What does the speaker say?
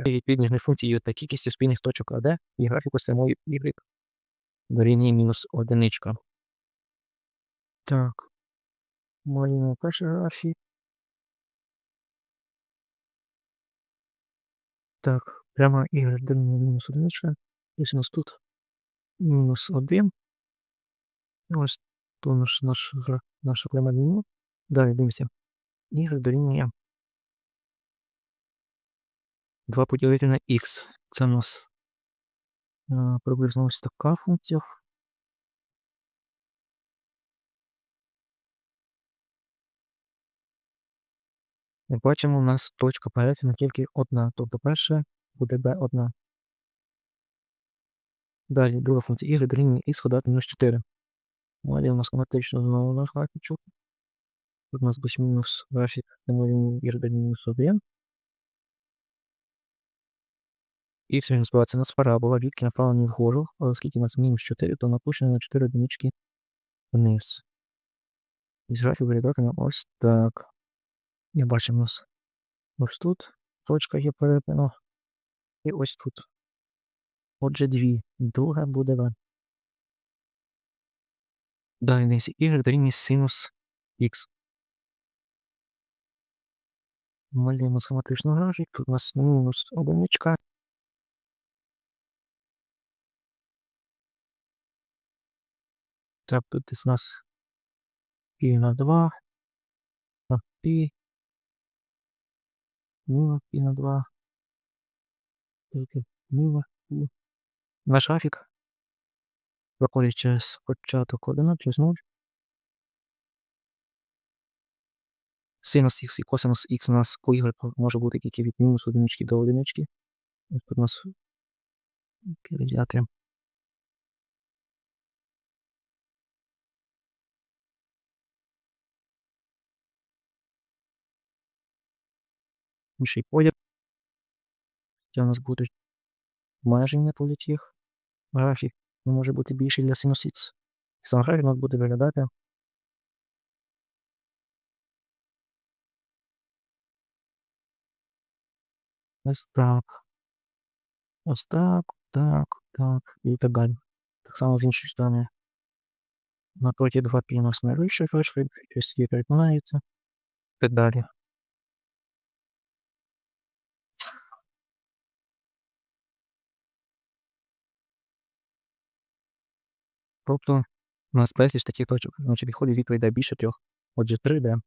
відповідної функції та кількістю спільних точок АД і графіку самої Y дорівнює мінус одиничка. Так. Малюємо перший графік. Так, прямо Y дорівнює мінус одиничка. Ось у нас тут мінус один. Ось тут наш, наш, наша пряма лінія. Далі дивимося. Y дорівнює 2 поділити на x. Це у нас е, приблизно ось така функція. Як бачимо, у нас точка перетину тільки одна, тобто перша буде b1. Далі друга функція y дорівнює x квадрат мінус 4. Далі у нас автоматично знову наш графічок. Тут у нас буде мінус графік, ми y дорівнює мінус 1. І все він збивається на парабола, відки направлені вгору, оскільки у нас мінус 4, то напущено на 4 одинички вниз. І з графіку виглядатиме ось так. Я бачимо у нас ось тут точка є перетину. І ось тут. Отже, дві. Друга буде В. Далі дивіться, y дорівнює синус х. Малюємо схематичний графік. Тут у нас мінус одиничка. Так, тут у нас пі на 2, на пі, мінус пі на 2, тільки мінус. Наш графік проходить через початок 1, через 0. Синус х і косинус х у нас по y може бути тільки від мінус одинички до одинички. Ось тут у нас. Інший поділ. Це у нас будуть обмеження по яких графік не може бути більший для синус х. І сам графік у нас буде виглядати. Ось так. Ось так, так, так і так далі. Так само з іншої сторони. На тоті 2 пі у нас найвищий фрешфейд, щось є перетинається. І так далі. Тобто у нас безліч таких точок, значить відходить відповідь більше трьох. Отже, 3D.